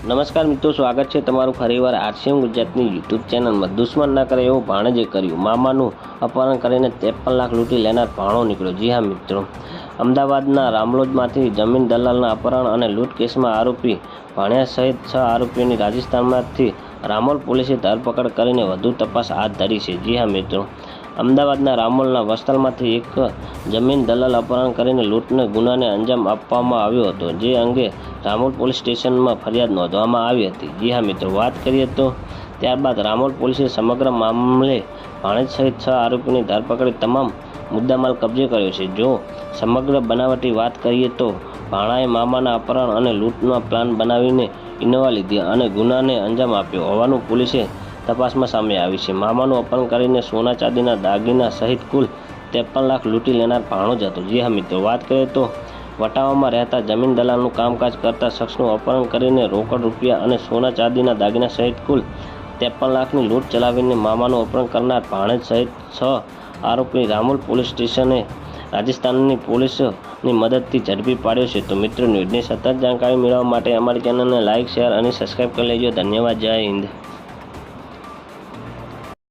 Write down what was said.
નમસ્કાર મિત્રો, સ્વાગત છે તમારું ફરીવાર આરસીએમ ગુજરાતની યુટ્યુબ ચેનલમાં. દુશ્મન ના કરે એવું ભાણેજે કર્યું. મામાનું અપહરણ કરીને ત્રેપન લાખ લૂંટી લેનાર ભાણો નીકળ્યો. જી હા મિત્રો. અમદાવાદના રામલોજમાંથી જમીન દલાલના અપહરણ અને લૂંટ કેસમાં આરોપી ભાણિયા સહિત છ આરોપીઓની રાજસ્થાનમાંથી રામોલ પોલીસે ધરપકડ કરીને વધુ તપાસ હાથ ધરી છે. જી હા મિત્રો. અમદાવાદના રામોલના વસ્તાલમાંથી એક જમીન દલાલ અપહરણ કરીને લૂંટને ગુનાને અંજામ આપવામાં આવ્યો હતો, જે અંગે રામોલ પોલીસ સ્ટેશનમાં ફરિયાદ નોંધવામાં આવી હતી. જી હા મિત્રો, વાત કરીએ તો ત્યારબાદ રામોલ પોલીસે સમગ્ર મામલે ભાણેજ સહિત છ આરોપીની ધરપકડી તમામ મુદ્દામાલ કબજે કર્યો છે. જો સમગ્ર બનાવટી વાત કરીએ તો ભાણાએ મામાના અપહરણ અને લૂંટનો પ્લાન બનાવીને ઇનોવા લીધી અને ગુનાને અંજામ આપ્યો હોવાનું પોલીસે તપાસમાં સામે આવી છે. મામાનું અપહરણ કરીને સોના ચાંદીના દાગીના સહિત કુલ ત્રેપન લાખ લૂંટી લેનાર ભાણો જ હતો. જી હા મિત્રો, વાત કરીએ તો વટાવામાં રહેતા જમીન દલાલનું કામકાજ કરતા શખ્સનું અપહરણ કરીને રોકડ રૂપિયા અને સોના ચાંદીના દાગીના સહિત કુલ ત્રેપન લાખની લૂંટ ચલાવીને મામાનું અપહરણ કરનાર ભાણેજ સહિત છ આરોપી રામોલ પોલીસ સ્ટેશને રાજસ્થાનની પોલીસની મદદથી ઝડપી પાડ્યો છે. તો મિત્રો, ન્યૂઝની સતત જાણકારી મેળવવા માટે અમારી ચેનલને લાઇક શેર અને સબસ્ક્રાઈબ કરી લેજો. ધન્યવાદ. જય હિન્દ.